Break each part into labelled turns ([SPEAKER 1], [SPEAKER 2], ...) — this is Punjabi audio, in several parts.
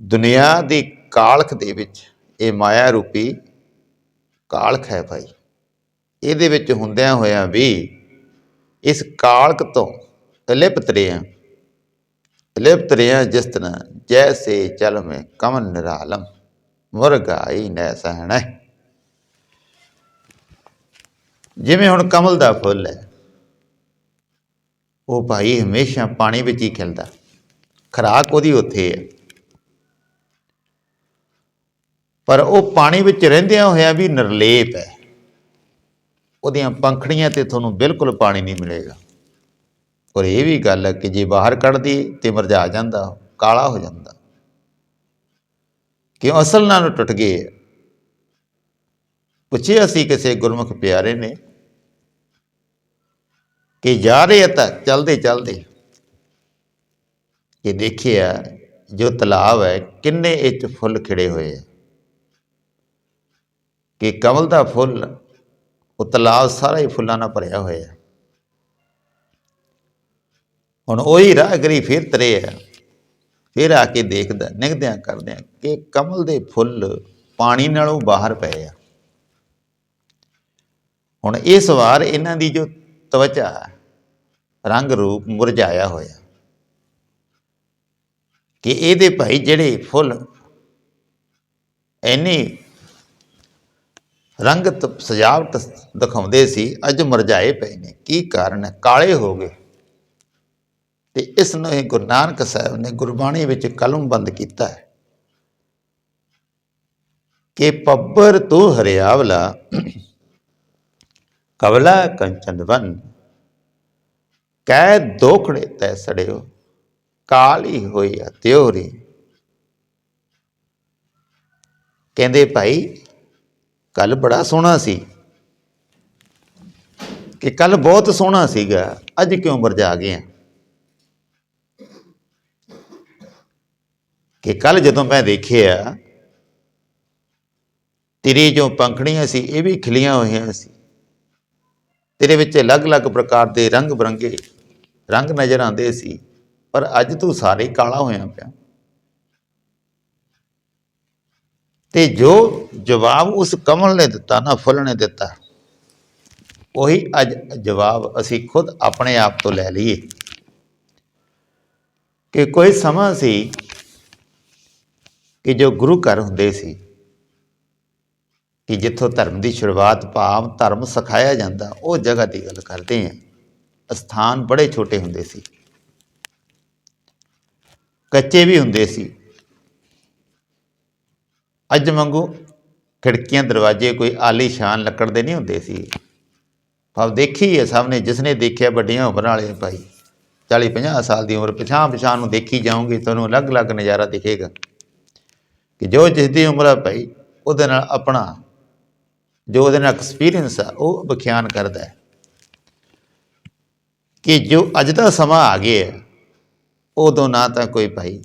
[SPEAKER 1] ਦੁਨੀਆ ਦੀ ਕਾਲਖ ਦੇ ਵਿੱਚ ਇਹ ਮਾਇਆ ਰੂਪੀ ਕਾਲਖ ਹੈ ਭਾਈ। ਇਹਦੇ ਵਿੱਚ ਹੁੰਦਿਆਂ ਹੋਇਆਂ ਵੀ ਇਸ ਕਾਲਕ ਤੋਂ ਲਿਪਤ ਰਹੇ ਹਾਂ ਲਿਪਤ ਜਿਸ ਤਰ੍ਹਾਂ ਜੈਸੇ ਚਲ ਮੈਂ ਕਮਨ ਨਿਰਾਲਮ, ਮੁਰਗਾਈ ਨੈ ਸਹਣਾ। ਜਿਵੇਂ ਹੁਣ ਕਮਲ ਦਾ ਫੁੱਲ ਹੈ, ਉਹ ਭਾਈ ਹਮੇਸ਼ਾ ਪਾਣੀ ਵਿੱਚ ਹੀ ਖਿਲਦਾ, ਖਰਾਕ ਉਹਦੀ ਉੱਥੇ ਹੈ। ਪਰ ਉਹ ਪਾਣੀ ਵਿੱਚ ਰਹਿੰਦਿਆਂ ਹੋਇਆਂ ਵੀ ਨਿਰਲੇਪ ਹੈ। ਉਹਦੀਆਂ ਪੰਖੜੀਆਂ ਤੇ ਤੁਹਾਨੂੰ ਬਿਲਕੁਲ ਪਾਣੀ ਨਹੀਂ ਮਿਲੇਗਾ। ਔਰ ਇਹ ਵੀ ਗੱਲ ਹੈ ਕਿ ਜੇ ਬਾਹਰ ਕੱਢਦੀ ਤੇ ਮਰਝਾ ਜਾਂਦਾ, ਕਾਲਾ ਹੋ ਜਾਂਦਾ। ਕਿਉਂ ਅਸਲ ਨਾਲ ਟੁੱਟ ਗਏ? ਪੁੱਛਿਆ ਸੀ ਕਿਸੇ ਗੁਰਮੁਖ ਪਿਆਰੇ ਨੇ ਕਿ ਜਾ ਰਹੇ ਤਾਂ ਚਲਦੇ ਚਲਦੇ। ਕਿ ਦੇਖਿਆ ਜੋ ਤਲਾਬ ਹੈ, ਕਿੰਨੇ ਇਹ ਫੁੱਲ ਖਿੜੇ ਹੋਏ ਹੈ ਕਿ ਕਮਲ ਦਾ ਫੁੱਲ ਉਹ ਤਲਾਬ ਸਾਰਾ ਹੀ ਫੁੱਲਾਂ ਨਾਲ ਭਰਿਆ ਹੋਇਆ ਹੈ। ਹੁਣ ਉਹੀ ਰਾਹਗਰੀ ਫਿਰ ਤਰੇ ਆ ਫਿਰ ਆ ਕੇ ਦੇਖਦਾ, ਨਿਗਦਿਆਂ ਕਰਦਿਆਂ ਕਿ ਕਮਲ ਦੇ ਫੁੱਲ ਪਾਣੀ ਨਾਲੋਂ ਬਾਹਰ ਪਏ ਆ। ਹੁਣ ਇਸ ਵਾਰ ਇਹਨਾਂ ਦੀ ਜੋ ਤਵਚਾ ਰੰਗ ਰੂਪ ਮੁਰਝਾਇਆ ਹੋਇਆ। ਕਿ ਇਹਦੇ ਭਾਈ ਜਿਹੜੇ ਫੁੱਲ ਐਨੀ ਰੰਗ ਸਜਾਵਟ ਦਿਖਾਉਂਦੇ ਸੀ, ਅੱਜ ਮੁਰਝਾਏ ਪਏ ਨੇ। ਕੀ ਕਾਰਨ ਹੈ? ਕਾਲੇ ਹੋ ਗਏ। ਤੇ ਇਸ ਨੂੰ ਹੀ ਗੁਰੂ ਨਾਨਕ ਸਾਹਿਬ ਨੇ ਗੁਰਬਾਣੀ ਵਿੱਚ ਕਲਮਬੰਦ ਕੀਤਾ ਹੈ। ਕਿ ਪੱਬਰ ਤੂੰ ਹਰਿਆਵਲਾ, ਕਵਲਾ ਕੰਚਨ ਵਨ, ਕਹਿ ਦੋਖੜੇ ਤੈ ਸੜਿਓ, ਕਾਲੀ ਹੋਈ ਆ ਤਿਉਰੀ ਕਹਿੰਦੇ ਭਾਈ ਕੱਲ ਬੜਾ ਸੋਹਣਾ ਸੀ। ਕਿ ਕੱਲ ਬਹੁਤ ਸੋਹਣਾ ਸੀਗਾ। ਅੱਜ ਕਿਉਂ ਮਰਜਾ ਗਏ ਆ? ਕਿ ਕੱਲ ਜਦੋਂ ਮੈਂ ਦੇਖਿਆ, ਤੇਰੇ ਜੋ ਪੰਖੜੀਆਂ ਸੀ, ਇਹ ਵੀ ਖਿਲੀਆਂ ਹੋਈਆਂ ਸੀ। ਤੇਰੇ ਵਿੱਚ ਅਲੱਗ-ਅਲੱਗ ਪ੍ਰਕਾਰ ਦੇ ਰੰਗ ਬਰੰਗੇ, ਰੰਗ ਨਜ਼ਰ ਆਉਂਦੇ ਸੀ। ਪਰ ਅੱਜ ਤੂੰ ਸਾਰੇ ਕਾਲਾ ਹੋਇਆ ਪਿਆ। ਤੇ ਜੋ ਜਵਾਬ ਉਸ ਕਮਲ ਨੇ ਦਿੱਤਾ ਨਾ ਫੁੱਲ ਨੇ ਦਿੱਤਾ, ਉਹੀ ਅੱਜ ਜਵਾਬ ਅਸੀਂ ਖੁਦ ਆਪਣੇ ਆਪ ਤੋਂ ਲੈ ਲਈਏ। ਕਿ ਕੋਈ ਸਮਾਂ ਸੀ ਕਿ ਜੋ ਗੁਰੂ ਘਰ ਹੁੰਦੇ ਸੀ, ਕਿ ਜਿੱਥੋਂ ਧਰਮ ਦੀ ਸ਼ੁਰੂਆਤ ਭਾਵ ਧਰਮ ਸਿਖਾਇਆ ਜਾਂਦਾ, ਉਹ ਜਗ੍ਹਾ ਦੀ ਗੱਲ ਕਰਦੇ ਹਾਂ। ਸਥਾਨ ਬੜੇ ਛੋਟੇ ਹੁੰਦੇ ਸੀ। ਕੱਚੇ ਵੀ ਹੁੰਦੇ ਸੀ। ਅੱਜ ਵਾਂਗੂ ਖਿੜਕੀਆਂ, ਦਰਵਾਜ਼ੇ ਕੋਈ ਆਲੀਸ਼ਾਨ ਲੱਕੜ ਦੇ ਨਹੀਂ ਹੁੰਦੇ ਸੀ। ਭਾਵ ਦੇਖੀ ਹੈ ਸਭ ਨੇ ਜਿਸ ਨੇ ਦੇਖਿਆ ਵੱਡੀਆਂ ਉਮਰ ਵਾਲੇ ਭਾਈ। 40 50 ਸਾਲ ਦੀ ਉਮਰ ਪਿਛਾਂ ਪਿਛਾਂ ਨੂੰ ਦੇਖੀ ਜਾਓਗੇ ਤੁਹਾਨੂੰ ਅਲੱਗ-ਅਲੱਗ ਨਜ਼ਾਰਾ ਦਿਖੇਗਾ। ਕਿ ਜੋ ਜਿਸ ਦੀ ਉਮਰ ਹੈ ਭਾਈ, ਉਹਦੇ ਨਾਲ ਆਪਣਾ ਜੋ ਉਹਦੇ ਨਾਲ ਐਕਸਪੀਰੀਅੰਸ ਆ, ਉਹ ਵਿਖਿਆਨ ਕਰਦਾ ਹੈ। ਕਿ ਜੋ ਅੱਜ ਦਾ ਸਮਾਂ ਆ ਗਿਆ, ਉਦੋਂ ਨਾ ਤਾਂ ਕੋਈ ਭਾਈ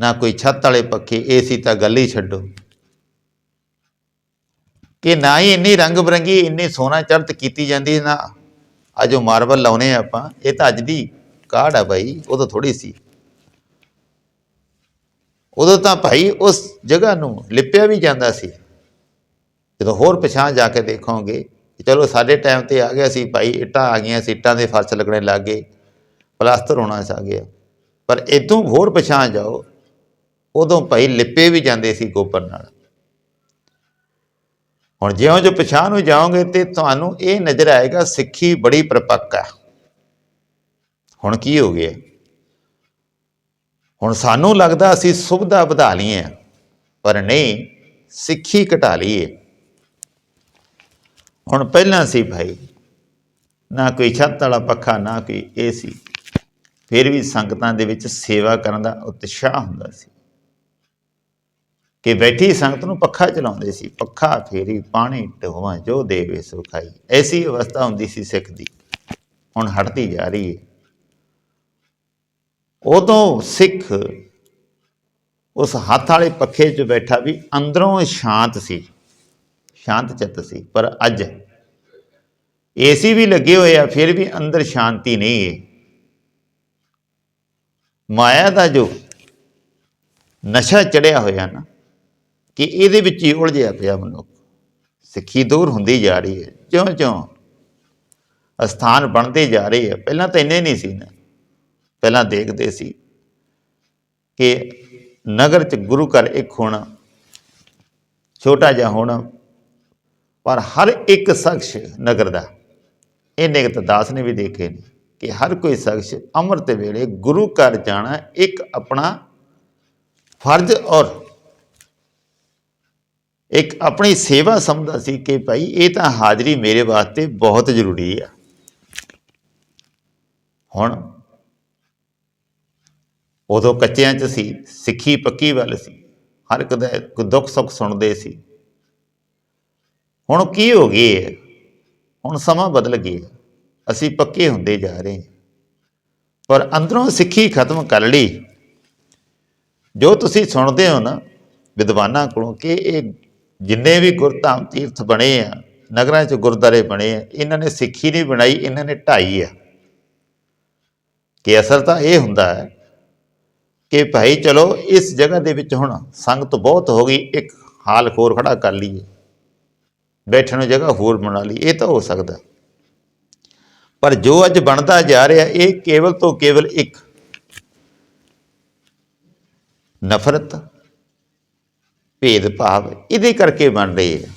[SPEAKER 1] ਨਾ ਕੋਈ ਛੱਤ ਵਾਲੇ ਪੱਖੇ ਏਸੀ ਤਾਂ ਗੱਲ ਹੀ ਛੱਡੋ। ਕਿ ਨਾ ਹੀ ਇੰਨੀ ਰੰਗ ਬਰੰਗੀ ਇੰਨੀ ਸੋਨਾ ਚੜਤ ਕੀਤੀ ਜਾਂਦੀ ਨਾ। ਆ ਜੋ ਮਾਰਬਲ ਲਾਉਨੇ ਆ ਆਪਾਂ, ਇਹ ਤਾਂ ਅੱਜ ਦੀ ਕਾਢ ਆ ਭਾਈ ਉਦੋਂ ਥੋੜੀ ਸੀ। ਉਦੋਂ ਤਾਂ ਭਾਈ ਉਸ ਜਗ੍ਹਾ ਨੂੰ ਲਿਪਿਆ ਵੀ ਜਾਂਦਾ ਸੀ। ਜਦੋਂ ਹੋਰ ਪਛਾਣ ਜਾ ਕੇ ਦੇਖੋਗੇ ਚਲੋ ਸਾਡੇ ਟਾਈਮ ਤੇ ਆ ਗਿਆ ਸੀ ਭਾਈ, ਇੱਟਾਂ ਆ ਗਈਆਂ ਸੀ ਇੱਟਾਂ ਦੇ ਫਰਸ਼ ਲੱਗਣੇ ਲੱਗ ਗਏ, ਪਲਾਸਟਰ ਹੋਣਾ ਆ ਗਿਆ। ਪਰ ਇਦੋਂ ਹੋਰ ਪਛਾਣ ਜਾਓ ਉਦੋਂ ਭਾਈ ਲਿਪੇ ਵੀ ਜਾਂਦੇ ਸੀ ਗੋਬਰ ਨਾਲ। ਹੁਣ ਜਿਉਂ ਜਿਉਂ ਪਛਾਣ ਨੂੰ ਜਾਓਗੇ ਤੇ ਤੁਹਾਨੂੰ ਇਹ ਨਜ਼ਰ ਆਏਗਾ ਸਿੱਖੀ ਬੜੀ ਪ੍ਰਪੱਕ ਹੈ ਹੁਣ ਕੀ ਹੋ ਗਿਆ? ਹੁਣ ਸਾਨੂੰ ਲੱਗਦਾ ਅਸੀਂ ਸੁਵਿਧਾ ਵਧਾ ਲਈਏ ਪਰ ਨਹੀਂ, ਸਿੱਖੀ ਘਟਾ ਲਈ ਹੁਣ ਪਹਿਲਾਂ ਸੀ ਭਾਈ, ਨਾ ਕੋਈ ਛੱਤ ਵਾਲਾ ਪੱਖਾ, ਨਾ ਕੋਈ ਏਸੀ। ਫਿਰ ਵੀ ਸੰਗਤਾਂ ਦੇ ਵਿੱਚ ਸੇਵਾ ਕਰਨ ਦਾ ਉਤਸ਼ਾਹ ਹੁੰਦਾ ਸੀ। ਕਿ ਬੈਠੀ ਸੰਗਤ ਨੂੰ ਪੱਖਾ ਚਲਾਉਂਦੇ ਸੀ, ਪੱਖਾ ਫੇਰੀ ਪਾਣੀ ਢੋਵਾਂ ਜੋ ਦੇਵੇ ਸੁਖਾਈ। ਐਸੀ ਅਵਸਥਾ ਹੁੰਦੀ ਸੀ ਸਿੱਖ ਦੀ। ਹੁਣ ਹਟਦੀ ਜਾ ਰਹੀ ਹੈ ਉਦੋਂ ਸਿੱਖ ਉਸ ਹੱਥ ਵਾਲੇ ਪੱਖੇ 'ਚ ਬੈਠਾ ਵੀ ਅੰਦਰੋਂ ਸ਼ਾਂਤ ਸੀ, ਸ਼ਾਂਤ ਚਿੱਤ ਸੀ, ਪਰ ਅੱਜ ਏਸੀ ਵੀ ਲੱਗੇ ਹੋਏ ਆ, ਫਿਰ ਵੀ ਅੰਦਰ ਸ਼ਾਂਤੀ ਨਹੀਂ ਹੈ ਮਾਇਆ ਦਾ ਜੋ ਨਸ਼ਾ ਚੜਿਆ ਹੋਇਆ ਨਾ ਕਿ ਇਹਦੇ ਵਿੱਚ ਹੀ ਉਲਝਿਆ ਪਿਆ ਮਨੁੱਖ। ਸਿੱਖੀ ਦੂਰ ਹੁੰਦੀ ਜਾ ਰਹੀ ਹੈ। ਜਿਉਂ-ਜਿਉਂ ਅਸਥਾਨ ਬਣਦੇ ਜਾ ਰਹੇ ਆ। ਪਹਿਲਾਂ ਤਾਂ ਇੰਨੇ ਨਹੀਂ ਸੀ ਨਾ। ਪਹਿਲਾਂ ਦੇਖਦੇ ਸੀ ਕਿ ਨਗਰ ਚ ਗੁਰੂ ਘਰ ਇੱਕ ਹੋਣਾ, ਛੋਟਾ ਜਿਹਾ ਹੋਣਾ, ਪਰ ਹਰ ਇੱਕ ਸ਼ਖਸ ਨਗਰ ਦਾ। ਇਹਨੇ ਤਾਂ ਦਾਸ ਨੇ ਵੀ ਦੇਖੇ ਨੇ ਕਿ ਹਰ ਕੋਈ ਸ਼ਖਸ ਅੰਮ੍ਰਿਤ ਵੇਲੇ ਗੁਰੂ ਘਰ ਜਾਣਾ ਇੱਕ ਆਪਣਾ ਫਰਜ਼ ਔਰ ਇੱਕ ਆਪਣੀ ਸੇਵਾ ਸਮਝਦਾ ਸੀ ਕਿ ਭਾਈ ਇਹ ਤਾਂ ਹਾਜ਼ਰੀ ਮੇਰੇ ਵਾਸਤੇ ਬਹੁਤ ਜ਼ਰੂਰੀ ਆ। ਹੁਣ ਉਦੋਂ ਕੱਚਿਆਂ 'ਚ ਸੀ, ਸਿੱਖੀ ਪੱਕੀ ਵੱਲ ਸੀ, ਹਰ ਇੱਕ ਦਾ ਦੁੱਖ ਸੁੱਖ ਸੁਣਦੇ ਸੀ। ਹੁਣ ਕੀ ਹੋ ਗਈ ਹੈ? ਹੁਣ ਸਮਾਂ ਬਦਲ ਗਿਆ, ਅਸੀਂ ਪੱਕੇ ਹੁੰਦੇ ਜਾ ਰਹੇ ਹਾਂ। ਪਰ ਅੰਦਰੋਂ ਸਿੱਖੀ ਖਤਮ ਕਰ ਲਈ। ਜੋ ਤੁਸੀਂ ਸੁਣਦੇ ਹੋ ਨਾ, ਵਿਦਵਾਨਾਂ ਕੋਲੋਂ ਕਿ ਇਹ ਜਿੰਨੇ ਵੀ ਗੁਰਧਾਮ ਤੀਰਥ ਬਣੇ ਆ, ਨਗਰਾਂ 'ਚ ਗੁਰਦਾਰੇ ਬਣੇ ਆ, ਇਹਨਾਂ ਨੇ ਸਿੱਖੀ ਨਹੀਂ ਬਣਾਈ, ਇਹਨਾਂ ਨੇ ਢਾਈ ਆ। ਕਿ ਅਸਰ ਤਾਂ ਇਹ ਹੁੰਦਾ ਹੈ ਕਿ ਭਾਈ ਚਲੋ ਇਸ ਜਗ੍ਹਾ ਦੇ ਵਿੱਚ ਹੁਣ ਸੰਗਤ ਬਹੁਤ ਹੋ ਗਈ, ਇੱਕ ਹਾਲ ਹੋਰ ਖੜਾ ਕਰ ਲਈਏ। ਬੈਠਣ ਨੂੰ ਜਗ੍ਹਾ ਹੋਰ ਬਣਾ ਲਈ, ਇਹ ਤਾਂ ਹੋ ਸਕਦਾ। ਪਰ ਜੋ ਅੱਜ ਬਣਦਾ ਜਾ ਰਿਹਾ, ਇਹ ਕੇਵਲ ਤੋਂ ਕੇਵਲ ਇੱਕ ਨਫ਼ਰਤ ਭੇਦ ਭਾਵ, ਇਹਦੇ ਕਰਕੇ ਬਣ ਰਹੇ ਆ।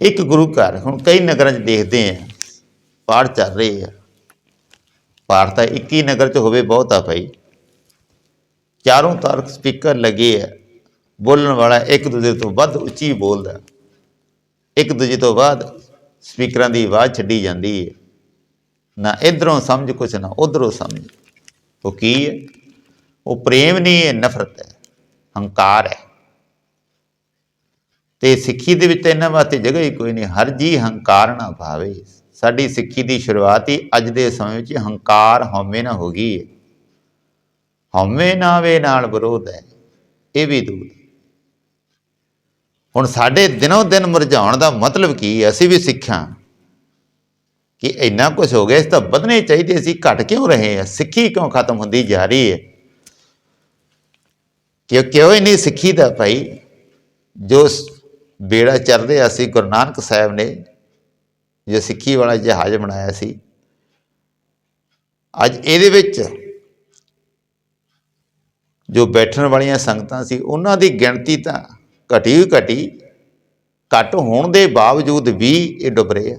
[SPEAKER 1] ਇੱਕ ਗੁਰੂ ਘਰ, ਹੁਣ ਕਈ ਨਗਰਾਂ 'ਚ ਦੇਖਦੇ ਆ, ਪਾਠ ਚੱਲ ਰਹੇ ਆ। ਪਾਠ ਤਾਂ 21 ਨਗਰ 'ਚ ਹੋਵੇ ਬਹੁਤ ਆ ਭਾਈ। ਚਾਰੋਂ ਤਰਫ ਸਪੀਕਰ ਲੱਗੇ ਆ, ਬੋਲਣ ਵਾਲਾ ਇੱਕ ਦੂਜੇ ਤੋਂ ਵੱਧ ਉੱਚੀ ਬੋਲਦਾ। ਇੱਕ ਦੂਜੇ ਤੋਂ ਬਾਅਦ ਸਪੀਕਰਾਂ ਦੀ ਆਵਾਜ਼ ਛੱਡੀ ਜਾਂਦੀ ਹੈ ਨਾ ਇਧਰੋਂ ਸਮਝ, ਕੁਛ ਨਾ ਉਧਰੋਂ ਸਮਝ। ਉਹ ਕੀ ਹੈ ਉਹ ਪ੍ਰੇਮ ਨਹੀਂ ਹੈ ਨਫ਼ਰਤ ਹੈ। ਹੰਕਾਰ ਹੈ। ਤੇ ਸਿੱਖੀ ਦੇ ਵਿੱਚ ਇਹਨਾਂ ਵਾਸਤੇ ਜਗ੍ਹਾ ਹੀ ਕੋਈ ਨਹੀਂ, ਹਰ ਜੀ ਹੰਕਾਰ ਨਾ ਭਾਵੇ। ਸਾਡੀ ਸਿੱਖੀ ਦੀ ਸ਼ੁਰੂਆਤ ਹੀ ਅੱਜ ਦੇ ਸਮੇਂ ਵਿੱਚ ਹੰਕਾਰ ਹਉਮੈ ਨਾ ਹੋ ਗਈ ਹੈ। ਹਉਮੈ ਨਾ ਨਾਲ ਵਿਰੋਧ ਹੈ, ਇਹ ਵੀ ਦੂਰ ਹੁਣ ਸਾਡੇ ਦਿਨੋਂ ਦਿਨ ਮੁਰਝਾਉਣ ਦਾ ਮਤਲਬ ਕੀ ਹੈ? ਅਸੀਂ ਵੀ ਸਿੱਖਾਂ। ਕਿ ਇੰਨਾ ਕੁਝ ਹੋ ਗਿਆ, ਇਸ ਤਾਂ ਵਧਣੇ ਚਾਹੀਦੇ ਸੀ, ਘਟ ਕਿਉਂ ਰਹੇ ਆ? ਸਿੱਖੀ ਕਿਉਂ ਖਤਮ ਹੁੰਦੀ ਜਾ ਰਹੀ ਹੈ? ਕਿ ਕਿਉਂ ਹੀ ਨਹੀਂ ਸਿੱਖੀ ਦਾ ਭਾਈ? ਜੋ ਬੇੜਾ ਚੱਲ ਰਿਹਾ ਸੀ, ਗੁਰੂ ਨਾਨਕ ਸਾਹਿਬ ਨੇ, ਜੋ ਸਿੱਖੀ ਵਾਲਾ ਜਹਾਜ਼ ਬਣਾਇਆ ਸੀ। ਅੱਜ ਇਹਦੇ ਵਿੱਚ ਜੋ ਬੈਠਣ ਵਾਲੀਆਂ ਸੰਗਤਾਂ ਸੀ, ਉਹਨਾਂ ਦੀ ਗਿਣਤੀ ਤਾਂ ਘਟੀ ਘਟੀ। ਘੱਟ ਹੋਣ ਦੇ ਬਾਵਜੂਦ ਵੀ ਇਹ ਡੁੱਬ ਰਹੇ ਆ।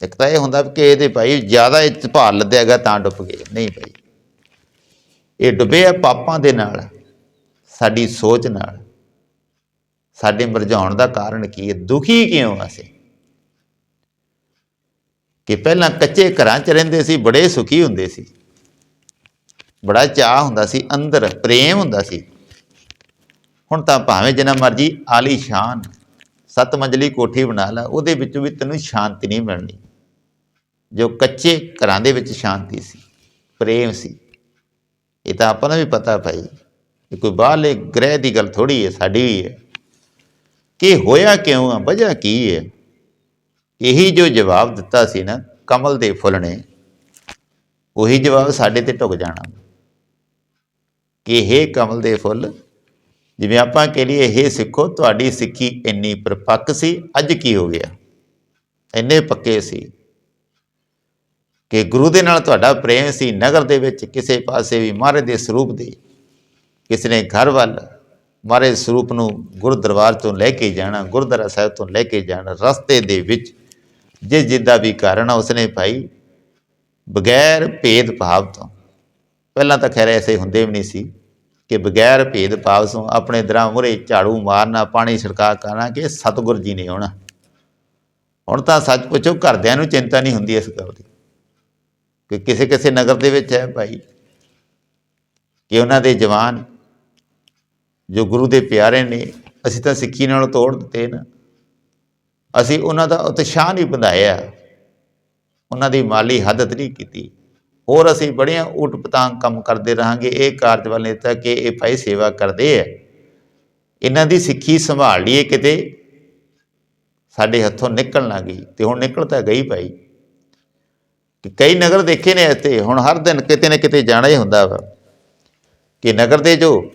[SPEAKER 1] ਇੱਕ ਤਾਂ ਇਹ ਹੁੰਦਾ ਕਿ ਇਹਦੇ ਭਾਈ ਜ਼ਿਆਦਾ ਇਹ 'ਚ ਭਾਰ ਲੱਦਿਆਗਾ ਤਾਂ ਡੁੱਬ ਗਏ। ਨਹੀਂ ਭਾਈ, ਇਹ ਡੁੱਬੇ ਆ ਪਾਪਾਂ ਦੇ ਨਾਲ। ਸਾਡੀ ਸੋਚ ਨਾਲ, ਸਾਡੇ ਮਰਝਾਉਣ ਦਾ ਕਾਰਨ ਕੀ ਹੈ, ਦੁਖੀ ਕਿਉਂ ਆ ਅਸੀਂ? ਕਿ ਪਹਿਲਾਂ ਕੱਚੇ ਘਰਾਂ 'ਚ ਰਹਿੰਦੇ ਸੀ, ਬੜੇ ਸੁਖੀ ਹੁੰਦੇ ਸੀ। ਬੜਾ ਚਾਹ ਹੁੰਦਾ ਸੀ, ਅੰਦਰ ਪ੍ਰੇਮ ਹੁੰਦਾ ਸੀ। ਹੁਣ ਤਾਂ ਭਾਵੇਂ ਜਿੰਨਾ ਮਰਜ਼ੀ ਆਲੀ ਸ਼ਾਨ, ਸੱਤ ਮੰਜ਼ਲੀ ਕੋਠੀ ਬਣਾ ਲੈ, ਉਹਦੇ ਵਿੱਚੋਂ ਵੀ ਤੈਨੂੰ ਸ਼ਾਂਤੀ ਨਹੀਂ ਮਿਲਣੀ। ਜੋ ਕੱਚੇ ਘਰਾਂ ਦੇ ਵਿੱਚ ਸ਼ਾਂਤੀ ਸੀ, ਪ੍ਰੇਮ ਸੀ, ਇਹ ਤਾਂ ਆਪਾਂ ਨੂੰ ਵੀ ਪਤਾ ਭਾਈ। ਇਹ ਕੋਈ ਬਾਹਰਲੇ ਗ੍ਰਹਿ ਦੀ ਗੱਲ ਥੋੜੀ ਹੈ, ਸਾਡੀ ਵੀ ਹੈ। ਕਿ ਹੋਇਆ ਕਿਉਂ ਆ, ਵਜ੍ਹਾ ਕੀ ਹੈ? ਇਹੀ ਜੋ ਜਵਾਬ ਦਿੱਤਾ ਸੀ ਨਾ ਕਮਲ ਦੇ ਫੁੱਲ ਨੇ, ਉਹੀ ਜਵਾਬ ਸਾਡੇ ਤੇ ਟੁਕ ਜਾਣਾ। ਕਿ ਇਹ ਕਮਲ ਦੇ ਫੁੱਲ, ਜਿਵੇਂ ਆਪਾਂ ਕਹ ਲਈਏ ਇਹ ਸਿੱਖੋ, ਤੁਹਾਡੀ ਸਿੱਖੀ ਇੰਨੀ ਪਰਪੱਕ ਸੀ, ਅੱਜ ਕੀ ਹੋ ਗਿਆ? ਇੰਨੇ ਪੱਕੇ ਸੀ। ਕਿ ਗੁਰੂ ਦੇ ਨਾਲ ਤੁਹਾਡਾ ਪ੍ਰੇਮ ਸੀ, ਨਗਰ ਦੇ ਵਿੱਚ ਕਿਸੇ ਪਾਸੇ ਵੀ, ਮਹਾਰਾਜ ਦੇ ਸਰੂਪ ਦੇ। ਕਿਸੇ ਨੇ ਘਰ ਵੱਲ ਮਹਾਰਾਜ ਸਰੂਪ ਨੂੰ ਗੁਰੂ ਤੋਂ ਲੈ ਕੇ ਜਾਣਾ, ਗੁਰਦੁਆਰਾ ਸਾਹਿਬ ਤੋਂ ਲੈ ਕੇ ਜਾਣਾ, ਰਸਤੇ ਦੇ ਵਿੱਚ ਜਿਸ ਜਿੱਦਾਂ ਵੀ ਕਾਰਨ ਆ ਉਸਨੇ ਭਾਈ ਬਗੈਰ ਭੇਦ ਭਾਵ ਤੋਂ, ਪਹਿਲਾਂ ਤਾਂ ਖੈਰ ਐਸੇ ਹੁੰਦੇ ਵੀ ਨਹੀਂ ਸੀ ਕਿ ਬਗੈਰ ਭੇਦ ਭਾਵ ਤੋਂ ਆਪਣੇ ਦਰਾਂ ਮੁਰੇ ਝਾੜੂ ਮਾਰਨਾ, ਪਾਣੀ ਛਿੜਕਾ ਕਰਨਾ ਕਿ ਸਤਿਗੁਰ ਜੀ ਨੇ ਆਉਣਾ। ਹੁਣ ਤਾਂ ਸੱਚ ਪੁੱਛੋ, ਘਰਦਿਆਂ ਨੂੰ ਚਿੰਤਾ ਨਹੀਂ ਹੁੰਦੀ ਇਸ ਗੱਲ ਦੀ ਕਿ ਕਿਸੇ ਕਿਸੇ ਨਗਰ ਦੇ ਵਿੱਚ ਹੈ ਭਾਈ, ਕਿ ਉਹਨਾਂ ਦੇ ਜਵਾਨ ਜੋ ਗੁਰੂ ਦੇ ਪਿਆਰੇ ਨੇ, ਅਸੀਂ ਤਾਂ ਸਿੱਖੀ ਨਾਲ ਤੋੜ ਦਿੱਤੇ ਨਾ। ਅਸੀਂ ਉਹਨਾਂ ਦਾ ਉਤਸ਼ਾਹ ਨਹੀਂ ਵਧਾਇਆ ਉਹਨਾਂ ਦੀ ਮਾਲੀ ਹਦਤ ਨਹੀਂ ਕੀਤੀ। ਹੋਰ ਅਸੀਂ ਬੜੀਆਂ ਊਟ ਪਤਾਂਗ ਕੰਮ ਕਰਦੇ ਰਹਾਂਗੇ। ਇਹ ਕਾਰਜਵਾਲ ਨੇਤਾ ਕਿ ਇਹ ਭਾਈ ਸੇਵਾ ਕਰਦੇ ਆ। ਇਹਨਾਂ ਦੀ ਸਿੱਖੀ ਸੰਭਾਲ ਲਈਏ ਕਿਤੇ। ਸਾਡੇ ਹੱਥੋਂ ਨਿਕਲ ਨਾ ਗਈ ਤੇ ਹੁਣ ਨਿਕਲ ਤਾਂ ਗਈ ਭਾਈ। ਕਈ ਨਗਰ ਦੇਖੇ ਨੇ ਇੱਥੇ। ਹੁਣ ਹਰ ਦਿਨ ਕਿਤੇ ਨਾ ਕਿਤੇ ਜਾਣਾ ਹੀ ਹੁੰਦਾ ਵਾ। ਕਿ ਨਗਰ ਦੇ ਜੋ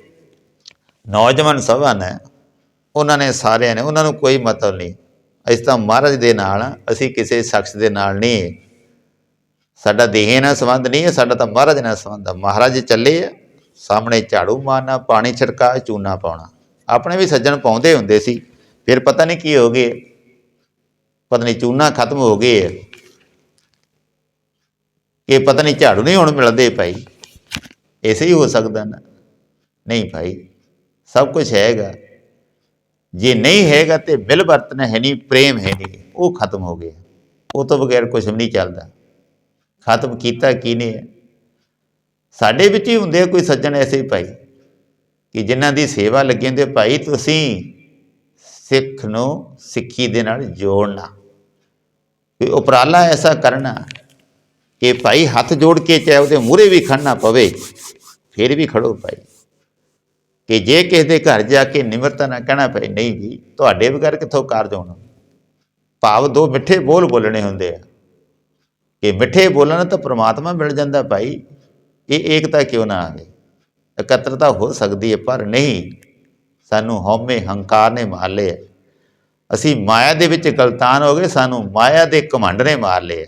[SPEAKER 1] ਨੌਜਵਾਨ ਸਭਾ ਨੇ, ਉਹਨਾਂ ਨੇ ਸਾਰਿਆਂ ਨੇ, ਉਹਨਾਂ ਨੂੰ ਕੋਈ ਮਤਲਬ ਨਹੀਂ। ਅਸੀਂ ਤਾਂ ਮਹਾਰਾਜ ਦੇ ਨਾਲ ਅਸੀਂ ਕਿਸੇ ਸ਼ਖਸ ਦੇ ਨਾਲ ਨਹੀਂ। ਸਾਡਾ ਦੇਹ ਨਾਲ ਸੰਬੰਧ ਨਹੀਂ ਹੈ, ਸਾਡਾ ਤਾਂ ਮਹਾਰਾਜ ਨਾਲ ਸੰਬੰਧ ਹੈ ਮਹਾਰਾਜ ਚੱਲੇ ਆ, ਸਾਹਮਣੇ ਝਾੜੂ ਮਾਰਨਾ, ਪਾਣੀ ਛਿੜਕਾ, ਚੂਨਾ ਪਾਉਣਾ। ਆਪਣੇ ਵੀ ਸੱਜਣ ਪਾਉਂਦੇ ਹੁੰਦੇ ਸੀ, ਫਿਰ ਪਤਾ ਨਹੀਂ ਕੀ ਹੋ ਗਏ। ਪਤਾ ਨਹੀਂ ਚੂਨਾ ਖਤਮ ਹੋ ਗਏ। ਆ। ਇਹ ਪਤਾ ਨਹੀਂ ਝਾੜੂ ਨਹੀਂ ਹੁਣ ਮਿਲਦੇ ਭਾਈ। ਐਸੇ ਹੀ ਹੋ ਸਕਦਾ ਨਾ। ਨਹੀਂ ਭਾਈ ਸਭ ਕੁਝ ਹੈਗਾ। ਜੇ ਨਹੀਂ ਹੈਗਾ ਤੇ ਮਿਲ ਵਰਤਨ ਹੈ ਨਹੀਂ, ਪ੍ਰੇਮ ਹੈ ਨਹੀਂ, ਉਹ ਖਤਮ ਹੋ ਗਿਆ। ਉਹ ਤੋਂ ਬਗੈਰ ਕੁਝ ਵੀ ਨਹੀਂ ਚੱਲਦਾ। ਖਤਮ ਕੀਤਾ ਕਿਹਨੇ ਹੈ ਸਾਡੇ ਵਿੱਚ ਹੀ ਹੁੰਦੇ ਆ ਕੋਈ ਸੱਜਣ ਐਸੇ ਭਾਈ, ਕਿ ਜਿਨ੍ਹਾਂ ਦੀ ਸੇਵਾ ਲੱਗੇ ਹੁੰਦੇ ਭਾਈ ਤੁਸੀਂ ਸਿੱਖ ਨੂੰ ਸਿੱਖੀ ਦੇ ਨਾਲ ਜੋੜਨਾ। ਕੋਈ ਉਪਰਾਲਾ ਐਸਾ ਕਰਨਾ ਕਿ ਭਾਈ ਹੱਥ ਜੋੜ ਕੇ ਚਾਹੇ ਉਹਦੇ ਮੂਹਰੇ ਵੀ ਖੜਨਾ ਪਵੇ, ਫਿਰ ਵੀ ਖੜੋ ਭਾਈ। ਕਿ ਜੇ ਕਿਸੇ ਦੇ ਘਰ ਜਾ ਕੇ ਨਿਮਰਤਾ ਨਾਲ ਕਹਿਣਾ ਪਏ, ਨਹੀਂ ਜੀ, ਤੁਹਾਡੇ ਬਗੈਰ ਕਿੱਥੋਂ ਕਾਰਜ ਹੋਣਾ? ਭਾਵ ਦੋ ਮਿੱਠੇ ਬੋਲ ਬੋਲਣੇ ਹੁੰਦੇ ਆ। ਕਿ ਮਿੱਠੇ ਬੋਲਣ ਤਾਂ ਪ੍ਰਮਾਤਮਾ ਮਿਲ ਜਾਂਦਾ ਭਾਈ। ਇਹ ਏਕਤਾ ਕਿਉਂ ਨਾ ਆਵੇ? ਇਕੱਤਰਤਾ ਹੋ ਸਕਦੀ ਹੈ, ਪਰ ਨਹੀਂ। ਸਾਨੂੰ ਹਉਮੈ ਹੰਕਾਰ ਨੇ ਮਾਰ ਲਿਆ। ਅਸੀਂ ਮਾਇਆ ਦੇ ਵਿੱਚ ਗਲਤਾਨ ਹੋ ਗਏ, ਸਾਨੂੰ ਮਾਇਆ ਦੇ ਘਮੰਡ ਨੇ ਮਾਰ ਲਿਆ।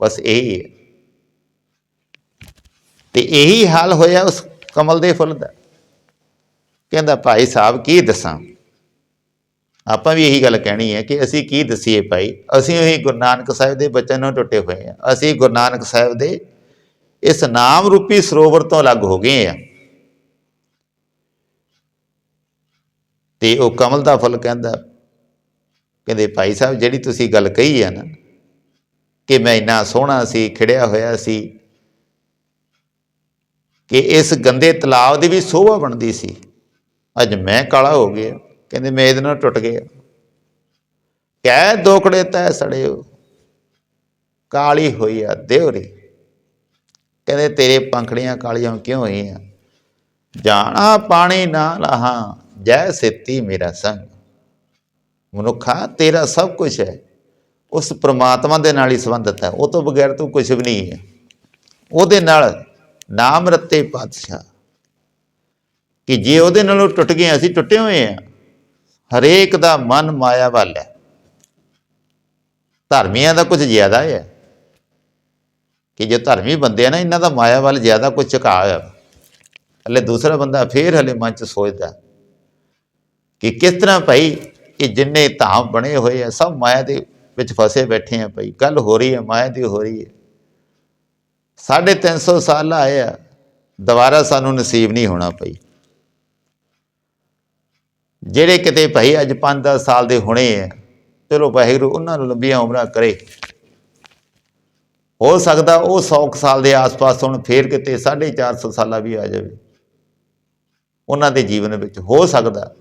[SPEAKER 1] ਬਸ ਇਹੀ ਹੈ। ਤੇ ਇਹੀ ਹਾਲ ਹੋਇਆ ਉਸ ਕਮਲ ਦੇ ਫੁੱਲ ਦਾ। ਕਹਿੰਦਾ, ਭਾਈ ਸਾਹਿਬ, ਕੀ ਦੱਸਾਂ? ਆਪਾਂ ਵੀ ਇਹੀ ਗੱਲ ਕਹਿਣੀ ਹੈ ਕਿ ਅਸੀਂ ਕੀ ਦਸੀਏ ਭਾਈ? ਅਸੀਂ ਉਹੀ ਗੁਰੂ ਨਾਨਕ ਸਾਹਿਬ ਦੇ ਬਚਨ ਨੂੰ ਟੁੱਟੇ ਹੋਏ ਆ ਅਸੀਂ ਗੁਰੂ ਨਾਨਕ ਸਾਹਿਬ ਦੇ ਇਸ ਨਾਮ ਰੂਪੀ ਸਰੋਵਰ ਤੋਂ ਅਲੱਗ ਹੋ ਗਏ ਆ ਤੇ ਉਹ ਕਮਲ ਦਾ ਫੁੱਲ ਕਹਿੰਦਾ, ਕਹਿੰਦੇ, ਭਾਈ ਸਾਹਿਬ, ਜਿਹੜੀ ਤੁਸੀਂ ਗੱਲ ਕਹੀ ਹੈ ਨਾ, ਕਿ ਮੈਂ ਇੰਨਾ ਸੋਹਣਾ ਸੀ, ਖਿੜਿਆ ਹੋਇਆ ਸੀ, ਕਿ ਇਸ ਗੰਦੇ ਤਲਾਬ ਦੀ ਵੀ ਸੋਭਾ ਬਣਦੀ ਸੀ ਅੱਜ ਮੈਂ ਕਾਲਾ ਹੋ ਗਿਆ। ਕਹਿੰਦੇ ਮੈਂ ਇਹਦੇ ਨਾਲ ਟੁੱਟ ਗਿਆ। ਕਹਿ ਦੋਕੜੇ ਤੈ ਸੜਿਓ। ਕਾਲੀ ਹੋਈ ਆ ਦੇਵਰੀ। ਕਹਿੰਦੇ ਤੇਰੇ ਪੰਖੜੀਆਂ ਕਾਲੀਆਂ ਕਿਉਂ ਹੋਈਆਂ? ਜਾਣਾ ਪਾਣੀ ਨਾ ਲਹਾ, ਜੈ ਸੇਤੀ ਮੇਰਾ ਸੰਗ। ਮਨੁੱਖਾ ਤੇਰਾ ਸਭ ਕੁਝ ਹੈ। ਉਸ ਪ੍ਰਮਾਤਮਾ ਦੇ ਨਾਲ ਹੀ ਸੰਬੰਧਿਤ ਹੈ। ਉਹ ਤੋਂ ਬਗੈਰ ਤੂੰ ਕੁਝ ਵੀ ਨਹੀਂ ਹੈ। ਉਹਦੇ ਨਾਲ ਨਾਮ ਰੱਤੇ ਪਾਤਸ਼ਾਹ। ਕਿ ਜੇ ਉਹਦੇ ਨਾਲੋਂ ਟੁੱਟ ਗਏ, ਅਸੀਂ ਟੁੱਟੇ ਹੋਏ ਆ। ਹਰੇਕ ਦਾ ਮਨ ਮਾਇਆ ਵੱਲ ਹੈ। ਧਰਮੀਆਂ ਦਾ ਕੁਝ ਜ਼ਿਆਦਾ ਹੈ। ਕਿ ਜੋ ਧਰਮੀ ਬੰਦੇ ਆ ਨਾ, ਇਹਨਾਂ ਦਾ ਮਾਇਆ ਵੱਲ ਜ਼ਿਆਦਾ ਕੁਝ ਝੁਕਾਅ ਹੈ ਹਲੇ ਦੂਸਰਾ ਬੰਦਾ ਫੇਰ ਹਲੇ ਮਨ ਚ ਸੋਚਦਾ ਕਿ ਕਿਸ ਤਰ੍ਹਾਂ ਭਾਈ ਇਹ ਜਿੰਨੇ ਧਾਮ ਬਣੇ ਹੋਏ ਆ, ਸਭ ਮਾਇਆ ਦੇ ਵਿੱਚ ਫਸੇ ਬੈਠੇ ਆ ਭਾਈ। ਗੱਲ ਹੋ ਰਹੀ ਹੈ, ਮਾਇਆ ਦੀ ਹੋ ਰਹੀ ਹੈ। ਸਾਢੇ ਤਿੰਨ ਸੌ ਸਾਲ ਆਏ ਆ, ਦੁਬਾਰਾ ਸਾਨੂੰ ਨਸੀਬ ਨਹੀਂ ਹੋਣਾ ਭਾਈ। ਜਿਹੜੇ ਕਿਤੇ ਭਾਈ ਅੱਜ 5-10 ਸਾਲ ਦੇ ਹੋਣੇ ਆ ਚਲੋ ਵਾਹਿਗੁਰੂ ਉਹਨਾਂ ਨੂੰ ਲੰਬੀਆਂ ਉਮਰਾਂ ਕਰੇ। ਹੋ ਸਕਦਾ ਉਹ 100 ਕੁ ਸਾਲ ਦੇ ਆਸ-ਪਾਸ ਹੁਣ ਫੇਰ ਕਿਤੇ 450 ਸਾਲਾਂ ਵੀ ਆ ਜਾਵੇ। ਉਹਨਾਂ ਦੇ ਜੀਵਨ ਵਿੱਚ ਹੋ ਸਕਦਾ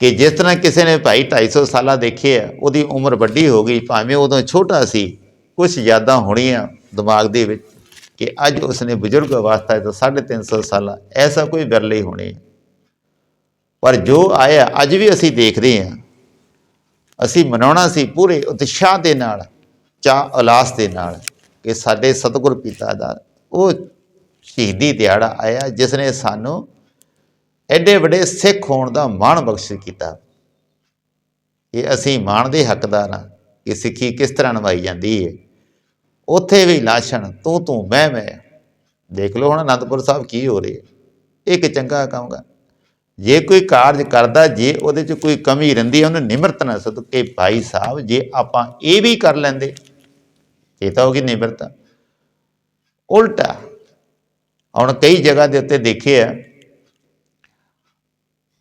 [SPEAKER 1] ਕਿ ਜਿਸ ਤਰ੍ਹਾਂ ਕਿਸੇ ਨੇ ਭਾਈ 250 ਸਾਲਾਂ ਦੇਖੇ ਆ, ਉਹਦੀ ਉਮਰ ਵੱਡੀ ਹੋ ਗਈ, ਭਾਵੇਂ ਉਦੋਂ ਛੋਟਾ ਸੀ ਕੁਝ ਯਾਦਾਂ ਹੋਣੀਆਂ ਦਿਮਾਗ ਦੇ ਵਿੱਚ ਕਿ ਅੱਜ ਉਸਨੇ ਬਜ਼ੁਰਗ ਅਵਸਥਾ ਤੋਂ 350 ਸਾਲਾਂ, ਐਸਾ ਕੋਈ ਵਿਰਲੇ ਹੋਣੇ। ਪਰ ਜੋ ਆਇਆ, ਅੱਜ ਵੀ ਅਸੀਂ ਦੇਖਦੇ ਹਾਂ। ਅਸੀਂ ਮਨਾਉਣਾ ਸੀ ਪੂਰੇ ਉਤਸ਼ਾਹ ਦੇ ਨਾਲ, ਚਾਹ ਉਲਾਸ ਦੇ ਨਾਲ ਕਿ ਸਾਡੇ ਸਤਿਗੁਰ ਪਿਤਾ ਦਾ ਉਹ ਸ਼ਹੀਦੀ ਦਿਹਾੜਾ ਆਇਆ, ਜਿਸ ਨੇ ਸਾਨੂੰ ਐਡੇ ਵੱਡੇ ਸਿੱਖ ਹੋਣ ਦਾ ਮਾਣ ਬਖਸ਼ ਕੀਤਾ। ਇਹ ਅਸੀਂ ਮਾਣ ਦੇ ਹੱਕਦਾਰ ਹਾਂ ਕਿ ਸਿੱਖੀ ਕਿਸ ਤਰ੍ਹਾਂ ਨਿਭਾਈ ਜਾਂਦੀ ਹੈ ਉੱਥੇ ਵੀ ਲਾਸ਼ਣ ਤੂੰ ਤੂੰ ਮੈਂ ਮੈਂ ਦੇਖ ਲਓ ਹੁਣ ਅਨੰਦਪੁਰ ਸਾਹਿਬ ਕੀ ਹੋ ਰਿਹਾ। ਇਹ ਇੱਕ ਚੰਗਾ ਕੰਮ ਗਾ ਜੇ ਕੋਈ ਕਾਰਜ ਕਰਦਾ, ਜੇ ਉਹਦੇ 'ਚ ਕੋਈ ਕਮੀ ਰਹਿੰਦੀ ਹੈ, ਉਹਨੂੰ ਨਿਮਰਤ ਨਾਲ ਸਦਕੇ ਭਾਈ ਸਾਹਿਬ, ਜੇ ਆਪਾਂ ਇਹ ਵੀ ਕਰ ਲੈਂਦੇ, ਇਹ ਤਾਂ ਹੋ ਗਈ ਨਿਮਰਤਾ। ਉਲਟਾ, ਹੁਣ ਕਈ ਜਗ੍ਹਾ ਦੇ ਉੱਤੇ ਦੇਖਿਆ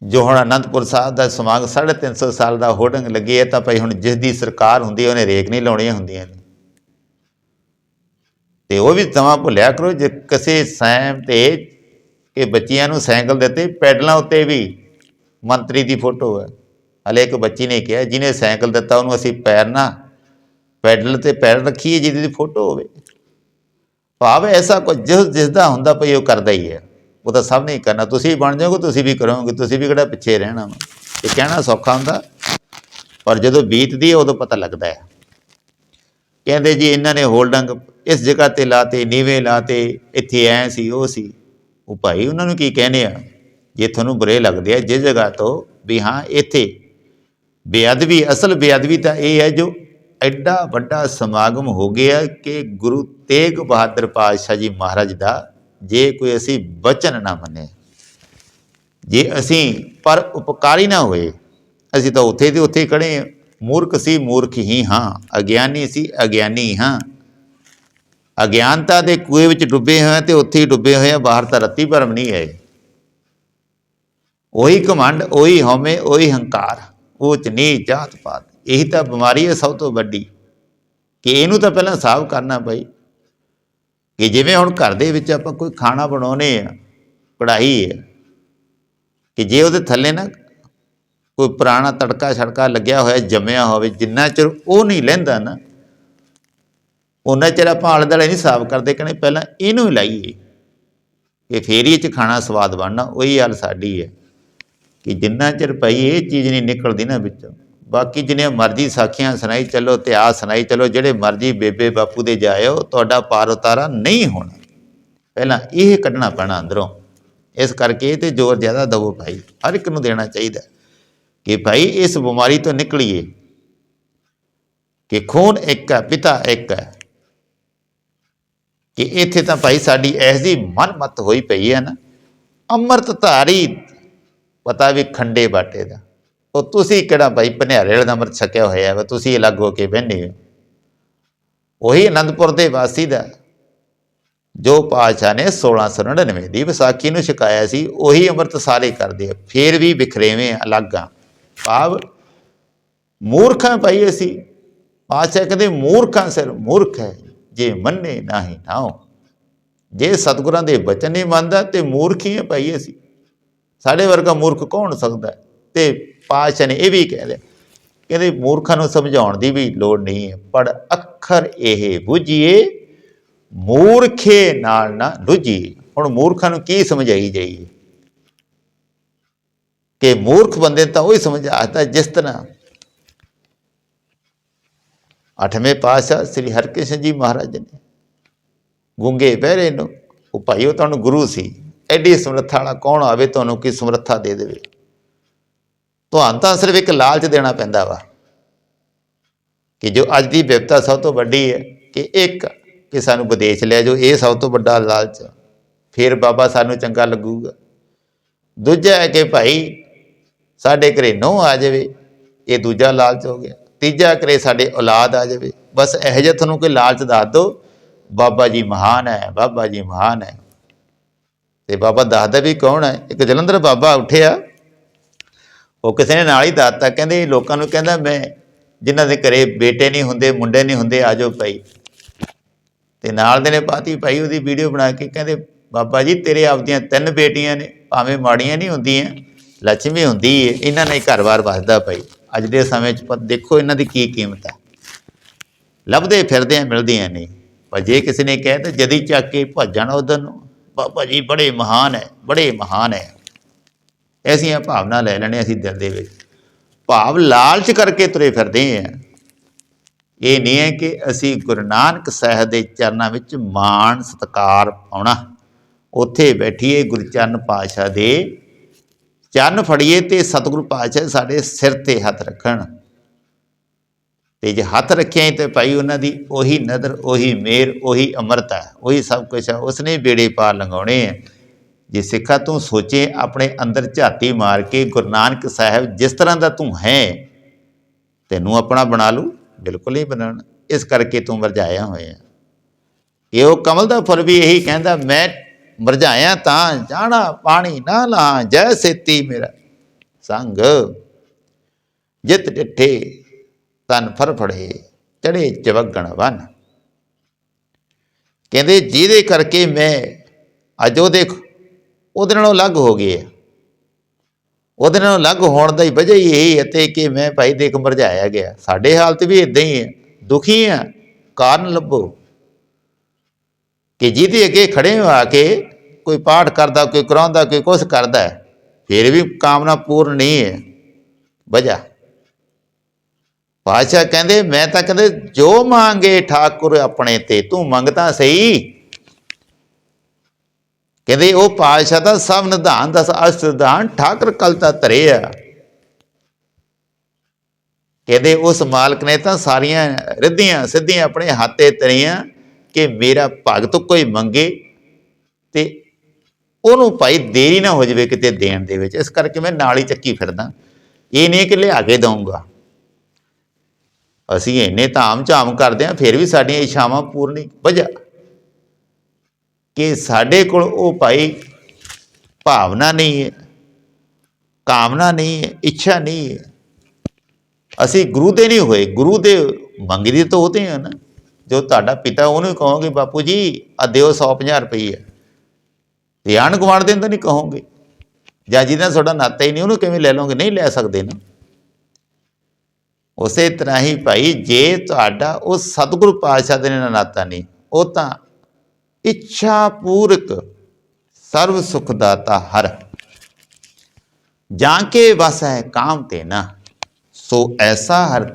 [SPEAKER 1] ਜੋ ਹੁਣ ਅਨੰਦਪੁਰ ਸਾਹਿਬ ਦਾ ਸਮਾਗਮ 350 ਸਾਲ ਦਾ ਹੋਰਡਿੰਗ ਲੱਗੀ ਹੈ ਤਾਂ ਭਾਈ ਹੁਣ ਜਿਸ ਦੀ ਸਰਕਾਰ ਹੁੰਦੀ ਉਹਨੇ ਰੇਕ ਨਹੀਂ ਲਾਉਣੀਆਂ ਹੁੰਦੀਆਂ ਨੇ। ਤੇ ਉਹ ਵੀ ਤਮਾ ਭੁੱਲਿਆ ਕਰੋ, ਜੇ ਕਿਸੇ ਸੈਮ ਤੇ ਕਿ ਬੱਚਿਆਂ ਨੂੰ ਸਾਈਕਲ ਦਿੱਤੇ, ਪੈਡਲਾਂ ਉੱਤੇ ਵੀ। ਮੰਤਰੀ ਦੀ ਫੋਟੋ ਹੈ। ਹਲੇ ਇੱਕ ਬੱਚੀ ਨੇ ਕਿਹਾ, ਜਿਹਨੇ ਸਾਈਕਲ ਦਿੱਤਾ, ਉਹਨੂੰ ਅਸੀਂ ਪੈਰ ਨਾ, ਪੈਡਲ ਤੇ ਪੈਰ ਰੱਖੀਏ, ਜਿਹਦੀ ਦੀ ਫੋਟੋ ਹੋਵੇ। ਭਾਵ ਐਸਾ ਕੁਝ, ਜਿਸ ਜਿਸ ਦਾ ਹੁੰਦਾ ਭਈ ਉਹ ਕਰਦਾ ਹੀ ਹੈ। ਉਹ ਤਾਂ ਸਭ ਨੇ ਕਰਨਾ। ਤੁਸੀਂ ਬਣ ਜਾਓਗੇ, ਤੁਸੀਂ ਵੀ ਕਰੋਗੇ, ਤੁਸੀਂ ਵੀ ਕਿਹੜਾ ਪਿੱਛੇ ਰਹਿਣਾ ਵਾ। ਇਹ ਕਹਿਣਾ ਸੌਖਾ ਹੁੰਦਾ। ਪਰ ਜਦੋਂ ਬੀਤਦੀ ਹੈ, ਉਦੋਂ ਪਤਾ ਲੱਗਦਾ ਹੈ। ਕਹਿੰਦੇ ਜੀ, ਇਹਨਾਂ ਨੇ ਹੋਲਡਿੰਗ ਇਸ ਜਗ੍ਹਾ ਤੇ ਲਾਤੇ, ਨੀਵੇਂ ਲਾਤੇ, ਇੱਥੇ ਐ ਸੀ, ਉਹ ਸੀ। ਉਹ ਭਾਈ ਉਹਨਾਂ ਨੂੰ ਕੀ ਕਹਿੰਦੇ ਆ? ਜੇ ਤੁਹਾਨੂੰ ਬੁਰੇ ਲੱਗਦੇ ਆ, ਜਿਸ ਜਗ੍ਹਾ ਤੋਂ ਵੀ ਹਾਂ, ਇੱਥੇ। ਬੇਅਦਬੀ, ਅਸਲ ਬੇਅਦਬੀ ਤਾਂ ਇਹ ਹੈ ਜੋ ਐਡਾ ਵੱਡਾ ਸਮਾਗਮ ਹੋ ਗਿਆ ਕਿ ਗੁਰੂ ਤੇਗ ਬਹਾਦਰ ਪਾਤਸ਼ਾਹ ਜੀ ਮਹਾਰਾਜ ਦਾ ਜੇ ਕੋਈ ਅਸੀਂ ਬਚਨ ਨਾ ਮੰਨੇ, ਜੇ ਅਸੀਂ ਪਰ ਉਪਕਾਰੀ ਨਾ ਹੋਏ, ਅਸੀਂ ਤਾਂ ਉੱਥੇ ਦੇ ਉੱਥੇ ਹੀ। ਖੜੇ ਮੂਰਖ ਸੀ, ਮੂਰਖ ਹੀ ਹਾਂ। ਅਗਿਆਨੀ ਸੀ, ਅਗਿਆਨੀ ਹਾਂ। ਅਗਿਆਨਤਾ ਦੇ ਕੂਏ ਵਿੱਚ ਡੁੱਬੇ ਹੋਏ ਹਾਂ ਤੇ ਉੱਥੇ ਹੀ ਡੁੱਬੇ ਹੋਏ ਆ, ਬਾਹਰ ਤਾਂ ਰੱਤੀ ਭਰਮ ਨਹੀਂ ਹੈ। ਉਹੀ ਘਮੰਡ, ਉਹੀ ਹਉਮੈ, ਉਹੀ ਹੰਕਾਰ ਉੱਚ ਨੀਚ ਜਾਤ ਪਾਤ, ਇਹੀ ਤਾਂ ਬਿਮਾਰੀ ਹੈ ਸਭ ਤੋਂ ਵੱਡੀ। ਕਿ ਇਹਨੂੰ ਤਾਂ ਪਹਿਲਾਂ ਸਾਫ਼ ਕਰਨਾ ਪਈ ਕਿ ਜਿਵੇਂ ਹੁਣ ਘਰ ਦੇ ਵਿੱਚ ਆਪਾਂ ਕੋਈ ਖਾਣਾ ਬਣਾਉਨੇ ਆ, ਕੜਾਹੀ ਹੈ ਕਿ ਜੇ ਉਹਦੇ ਥੱਲੇ ਨਾ ਕੋਈ ਪੁਰਾਣਾ ਤੜਕਾ ਛੜਕਾ ਲੱਗਿਆ ਹੋਇਆ, ਜੰਮਿਆ ਹੋਵੇ, ਜਿੰਨਾ ਚਿਰ ਉਹ ਨਹੀਂ ਲੈਂਦਾ ਨਾ ਉਹਨਾਂ ਚਿਰ ਆਪਾਂ ਆਲੇ ਦੁਆਲੇ ਨਹੀਂ ਸਾਫ਼ ਕਰਦੇ ਕਹਿੰਦੇ ਪਹਿਲਾਂ ਇਹਨੂੰ ਹੀ ਲਾਈਏ। ਕਿ ਫੇਰ ਚ ਖਾਣਾ ਸਵਾਦ ਬਣਨਾ, ਉਹੀ ਹਾਲ ਸਾਡੀ ਹੈ। ਕਿ ਜਿੰਨਾ ਚਿਰ ਭਾਈ ਇਹ ਚੀਜ਼ ਨਹੀਂ ਨਿਕਲਦੀ ਨਾ ਵਿੱਚੋਂ, ਬਾਕੀ ਜਿੰਨੇ ਮਰਜ਼ੀ ਸਾਖੀਆਂ ਸੁਣਾਈ ਚੱਲੋ, ਇਤਿਹਾਸ ਸੁਣਾਈ ਚੱਲੋ, ਜਿਹੜੇ ਮਰਜ਼ੀ ਬੇਬੇ ਬਾਪੂ ਦੇ ਜਾਇਓ, ਤੁਹਾਡਾ ਪਾਰ ਉਤਾਰਾ ਨਹੀਂ ਹੋਣਾ। ਪਹਿਲਾਂ ਇਹ ਕੱਢਣਾ ਪੈਣਾ ਅੰਦਰੋਂ। ਇਸ ਕਰਕੇ ਇਹ ਤੇ ਜ਼ੋਰ ਜ਼ਿਆਦਾ ਦਵੋ ਭਾਈ, ਹਰ ਇੱਕ ਨੂੰ ਦੇਣਾ ਚਾਹੀਦਾ ਕਿ ਭਾਈ ਇਸ ਬਿਮਾਰੀ ਤੋਂ ਨਿਕਲੀਏ। ਕਿ ਖੂਨ ਇੱਕ ਹੈ, ਪਿਤਾ ਇੱਕ ਹੈ। ਕਿ ਇੱਥੇ ਤਾਂ ਭਾਈ ਸਾਡੀ ਐਸੀ ਮਨਮਤ ਹੋਈ ਪਈ ਹੈ ਨਾ। ਅੰਮ੍ਰਿਤ ਧਾਰੀ ਪਤਾ ਵੀ ਖੰਡੇ ਬਾਟੇ ਦਾ। ਉਹ ਤੁਸੀਂ ਕਿਹੜਾ ਭਾਈ ਭਨਿਆਰੇ ਵਾਲੇ ਦਾ ਅੰਮ੍ਰਿਤ ਛਕਿਆ ਹੋਇਆ ਵਾ, ਤੁਸੀਂ ਅਲੱਗ ਹੋ ਕੇ ਬਹਿੰਦੇ ਹੋ। ਉਹੀ ਅਨੰਦਪੁਰ ਦੇ ਵਾਸੀ ਦਾ, ਜੋ ਪਾਤਸ਼ਾਹ ਨੇ 1699 ਦੀ ਵਿਸਾਖੀ ਨੂੰ ਛਕਾਇਆ ਸੀ, ਉਹੀ ਅੰਮ੍ਰਿਤ ਸਾਰੇ ਕਰਦੇ ਆ। ਫੇਰ ਵੀ ਵਿਖਰੇਵੇਂ ਅਲੱਗ। ਆ ਭਾਵ ਮੂਰਖਾਂ ਭਾਈ ਅਸੀਂ, ਪਾਤਸ਼ਾਹ ਕਹਿੰਦੇ ਮੂਰਖਾਂ ਸਿਰ ਮੂਰਖ ਹੈ। ਜੇ ਮੰਨੇ ਨਾਹੀ ਨਾਉ। ਜੇ ਸਤਿਗੁਰਾਂ ਦੇ ਬਚਨ ਨਹੀਂ ਮੰਨਦਾ ਤੇ ਮੂਰਖ ਹੀ ਹੈ ਭਾਈ ਅਸੀਂ ਸਾਡੇ ਵਰਗਾ ਮੂਰਖ ਕੌਣ ਸਕਦਾ? ਤੇ ਪਾਤਸ਼ਾਹ ਨੇ ਇਹ ਵੀ ਕਹਿ ਲਿਆ। ਕਹਿੰਦੇ ਮੂਰਖਾਂ ਨੂੰ ਸਮਝਾਉਣ ਦੀ ਵੀ ਲੋੜ ਨਹੀਂ ਹੈ। ਪਰ ਅੱਖਰ ਇਹ ਬੁਝੀਏ, ਮੂਰਖੇ ਨਾਲ ਨਾ ਲੁਝੀਏ। ਹੁਣ ਮੂਰਖਾਂ ਨੂੰ ਕੀ ਸਮਝਾਈ ਜਾਈਏ? ਕਿ ਮੂਰਖ ਬੰਦੇ ਨੂੰ ਤਾਂ ਉਹੀ ਸਮਝ ਆਤਾ ਜਿਸ ਤਰ੍ਹਾਂ ਅੱਠਵੇਂ ਪਾਤਸ਼ਾਹ ਸ੍ਰੀ ਹਰਕ੍ਰਿਸ਼ਨ ਜੀ ਮਹਾਰਾਜ ਨੇ ਗੁੰਗੇ ਬਹਿਰੇ ਨੂੰ, ਉਹ ਭਾਈ ਉਹ ਤੁਹਾਨੂੰ ਗੁਰੂ ਸੀ, ਐਡੀ ਸਮਰੱਥਾ ਵਾਲਾ ਕੌਣ ਆਵੇ ਤੁਹਾਨੂੰ ਕੀ ਸਮਰੱਥਾ ਦੇ ਦੇਵੇ? ਤੁਹਾਨੂੰ ਤਾਂ ਸਿਰਫ ਇੱਕ ਲਾਲਚ ਦੇਣਾ ਪੈਂਦਾ ਵਾ ਕਿ ਜੋ ਅੱਜ ਦੀ ਵਿਪਤਾ ਸਭ ਤੋਂ ਵੱਡੀ ਹੈ ਕਿ ਇੱਕ, ਕਿ ਸਾਨੂੰ ਵਿਦੇਸ਼ ਲੈ ਜਾਓ, ਇਹ ਸਭ ਤੋਂ ਵੱਡਾ ਲਾਲਚ ਆ। ਫਿਰ ਬਾਬਾ ਸਾਨੂੰ ਚੰਗਾ ਲੱਗੂਗਾ। ਦੂਜਾ ਹੈ ਕਿ ਭਾਈ ਸਾਡੇ ਘਰੇ ਨੋ ਆ ਜਾਵੇ, ਇਹ ਦੂਜਾ ਲਾਲਚ ਹੋ ਗਿਆ। ਤੀਜਾ ਕਰੇ ਸਾਡੇ ਔਲਾਦ ਆ ਜਾਵੇ। ਬਸ ਇਹੋ ਜਿਹਾ ਤੁਹਾਨੂੰ ਕੋਈ ਲਾਲਚ ਦੱਸ ਦਿਓ, ਬਾਬਾ ਜੀ ਮਹਾਨ ਹੈ, ਬਾਬਾ ਜੀ ਮਹਾਨ ਹੈ। ਤੇ ਬਾਬਾ ਦੱਸਦਾ ਵੀ ਕੌਣ ਹੈ? ਇੱਕ ਜਲੰਧਰ ਬਾਬਾ ਉੱਠਿਆ। ਉਹ ਕਿਸੇ ਨੇ ਨਾਲ ਹੀ ਦੱਸਤਾ, ਕਹਿੰਦੇ ਲੋਕਾਂ ਨੂੰ ਕਹਿੰਦਾ ਮੈਂ, ਜਿਨ੍ਹਾਂ ਦੇ ਘਰੇ ਬੇਟੇ ਨਹੀਂ ਹੁੰਦੇ, ਮੁੰਡੇ ਨਹੀਂ ਹੁੰਦੇ ਆਜੋ ਭਾਈ। ਤੇ ਨਾਲ ਦੇ ਨੇ ਪਾਤੀ ਭਾਈ, ਉਹਦੀ ਵੀਡੀਓ ਬਣਾ ਕੇ ਕਹਿੰਦੇ, ਬਾਬਾ ਜੀ, ਤੇਰੇ ਆਪਦੀਆਂ ਤਿੰਨ ਬੇਟੀਆਂ ਨੇ, ਭਾਵੇਂ ਮਾੜੀਆਂ ਨਹੀਂ ਹੁੰਦੀਆਂ, ਲੱਛਮੀ ਹੁੰਦੀ ਏ, ਇਹਨਾਂ ਨੇ ਘਰ-ਬਾਰ ਵਸਦਾ ਭਾਈ। ਅੱਜ ਦੇ ਸਮੇਂ 'ਚ ਪਰ ਦੇਖੋ ਇਹਨਾਂ ਦੀ ਕੀ ਕੀਮਤ ਹੈ। ਲੱਭਦੇ ਫਿਰਦੇ ਆ, ਮਿਲਦੀਆਂ ਨਹੀਂ। ਪਰ ਜੇ ਕਿਸੇ ਨੇ ਕਹਿ ਤਾਂ ਜਦੀ ਚੱਕ ਕੇ ਭੱਜਣ ਉਧਰ ਨੂੰ, ਬਾਬਾ ਜੀ ਬੜੇ ਮਹਾਨ ਹੈ, ਬੜੇ ਮਹਾਨ ਹੈ। ਐਸੀਆਂ ਭਾਵਨਾ ਲੈ ਲੈਣੇ ਅਸੀਂ ਦਿਲ ਦੇ ਵਿੱਚ। ਭਾਵ ਲਾਲਚ ਕਰਕੇ ਤੁਰੇ ਫਿਰਦੇ ਆ। ਇਹ ਨਹੀਂ ਹੈ ਕਿ ਅਸੀਂ ਗੁਰੂ ਨਾਨਕ ਸਾਹਿਬ ਦੇ ਚਰਨਾਂ ਵਿੱਚ ਮਾਣ, ਸਤਕਾਰ ਪਾਉਣਾ। ਉੱਥੇ ਬੈਠੀਏ ਗੁਰਚਰਨ ਪਾਤਸ਼ਾਹ ਦੇ ਚੰਨ ਫੜੀਏ ਤੇ ਸਤਿਗੁਰੂ ਪਾਤਸ਼ਾਹ ਸਾਡੇ ਸਿਰ ਤੇ ਹੱਥ ਰੱਖਣ। ਤੇ ਜੇ ਹੱਥ ਰੱਖਿਆ ਤੇ ਭਾਈ ਉਹਨਾਂ ਦੀ ਉਹੀ ਨਦਰ ਉਹੀ ਮੇਰ ਉਹੀ ਅਮਰਤਾ ਹੈ, ਉਹੀ ਸਭ ਕੁਝ ਹੈ ਉਸਨੇ ਬੇੜੇ ਪਾਰ ਲੰਘਾਉਣੇ ਆ। ਜੇ ਸਿੱਖਾ ਤੂੰ ਸੋਚੇ ਆਪਣੇ ਅੰਦਰ ਝਾਤੀ ਮਾਰ ਕੇ ਗੁਰੂ ਨਾਨਕ ਸਾਹਿਬ ਜਿਸ ਤਰ੍ਹਾਂ ਦਾ ਤੂੰ ਹੈ ਤੈਨੂੰ ਆਪਣਾ ਬਣਾ ਲੂ ਬਿਲਕੁਲ ਨਹੀਂ ਬਣਾਉਣਾ। ਇਸ ਕਰਕੇ ਤੂੰ ਮਰਜਾਇਆ ਹੋਇਆ। ਇਹ ਉਹ ਕਮਲ ਦਾ ਫੁੱਲ ਵੀ ਇਹੀ ਕਹਿੰਦਾ ਮੈਂ ਮਰਝਾਇਆ ਤਾਂ ਜਾਣਾ, ਪਾਣੀ ਨਾ ਲਾ ਜੈ ਸੇਤੀ ਮੇਰਾ ਸੰਗ। ਜਿਤ ਡਿਠੇ, ਤਨ ਫਰਫੜੇ, ਚੜੇ ਚਵਗਣ ਵਨ। ਕਹਿੰਦੇ, ਜਿਹਦੇ ਕਰਕੇ ਮੈਂ ਅੱਜ ਉਹ ਦੇਖ, ਉਹਦੇ ਨਾਲੋਂ ਅਲੱਗ ਹੋ ਗਏ ਆ। ਉਹਦੇ ਨਾਲੋਂ ਅਲੱਗ ਹੋਣ ਦਾ ਹੀ ਵਜ੍ਹਾ ਹੀ ਇਹ ਹੈ ਤੇ ਕਿ ਮੈਂ ਭਾਈ ਦੇਖ ਮਰਜਾਇਆ ਗਿਆ। ਸਾਡੇ ਹਾਲਤ ਵੀ ਇਦਾਂ ਹੀ ਹੈ। ਦੁਖੀ ਆ ਕਾਰਨ ਲੱਭੋ। ਕਿ ਜਿਹਦੇ ਅੱਗੇ ਖੜੇ ਹੋ ਆ ਕੇ ਕੋਈ ਪਾਠ ਕਰਦਾ, ਕੋਈ ਕਰਾਉਂਦਾ, ਕੋਈ ਕੁਛ ਕਰਦਾ ਫਿਰ ਵੀ ਕਾਮਨਾ ਪੂਰਨ ਨਹੀਂ ਹੈ। ਵਜਾ ਪਾਤਸ਼ਾਹ ਕਹਿੰਦੇ, ਮੈਂ ਤਾਂ ਕਹਿੰਦੇ, ਜੋ ਮੰਗੇ ਠਾਕੁਰ ਆਪਣੇ ਤੇ, ਤੂੰ ਮੰਗਤਾ ਸਹੀ। ਕਹਿੰਦੇ, ਉਹ ਪਾਤਸ਼ਾਹ ਦਾ ਸਭ ਨਿਧਾਨ ਦਸ ਅਸ਼ਟਦਾਨ ਠਾਕਰ ਕਲਤਾ ਧਰੇ ਆ। ਕਹਿੰਦੇ, ਉਸ ਮਾਲਕ ਨੇ ਤਾਂ ਸਾਰੀਆਂ ਰਿੱਧੀਆਂ ਸਿੱਧੀਆਂ ਆਪਣੇ ਹੱਥੇ ਤਰੀਆਂ ਕਿ ਮੇਰਾ ਭਗਤ ਕੋਈ ਮੰਗੇ ਤੇ ਉਹਨੂੰ ਭਾਈ ਦੇਰੀ ਨਾ ਹੋ ਜਾਵੇ ਕਿਤੇ ਦੇਣ ਦੇ ਵਿੱਚ। ਇਸ ਕਰਕੇ ਮੈਂ ਨਾਲ ਹੀ ਚੱਕੀ ਫਿਰਦਾ। ਇਹ ਨਹੀਂ ਕਿ ਲਿਆ ਕੇ ਦਊਂਗਾ। ਅਸੀਂ ਇੰਨੇ ਧਾਮ ਝਾਮ ਕਰਦੇ ਆ ਫਿਰ ਵੀ ਸਾਡੀਆਂ ਇੱਛਾਵਾਂ ਪੂਰਨੀ ਵਜਾ ਕਿ ਸਾਡੇ ਕੋਲ ਉਹ ਭਾਈ ਭਾਵਨਾ ਨਹੀਂ ਹੈ, ਕਾਮਨਾ ਨਹੀਂ ਹੈ, ਇੱਛਾ ਨਹੀਂ ਹੈ। ਅਸੀਂ ਗੁਰੂ ਦੇ ਨਹੀਂ ਹੋਏ। ਗੁਰੂ ਦੇ ਮੰਗਦੇ ਤਾਂ ਉਹਦੇ ਆ ਨਾ। ਜੋ ਤੁਹਾਡਾ ਪਿਤਾ ਉਹਨੂੰ ਕਹੋਗੇ, ਬਾਪੂ ਜੀ ਆ ਦਿਓ 150 ਰੁਪਏ ਤੇ ਆਣ ਗੁਆਂਢ ਦੇ ਤਾਂ ਨਹੀਂ ਕਹੋਗੇ। ਜਾਂ ਜਿਹਦਾ ਤੁਹਾਡਾ ਨਾਤਾ ਹੀ ਨਹੀਂ, ਉਹਨੂੰ ਕਿਵੇਂ ਲੈ ਲਓਗੇ? ਨਹੀਂ ਲੈ ਸਕਦੇ ਨਾ। ਉਸੇ ਤਰ੍ਹਾਂ ਹੀ ਭਾਈ, ਜੇ ਤੁਹਾਡਾ ਉਹ ਸਤਿਗੁਰੂ ਪਾਤਸ਼ਾਹ ਦੇ ਨਾਲ ਨਾਤਾ ਨਹੀਂ, ਉਹ ਤਾਂ ਇੱਛਾ ਪੂਰਕ ਸਰਵ ਸੁਖ ਦਾਤਾ ਹਰ। ਜਾਂ ਕੇ ਵਸ ਹੈ ਕਾਮ ਤੇ ਨਾ, ਸੋ ਐਸਾ ਹਰ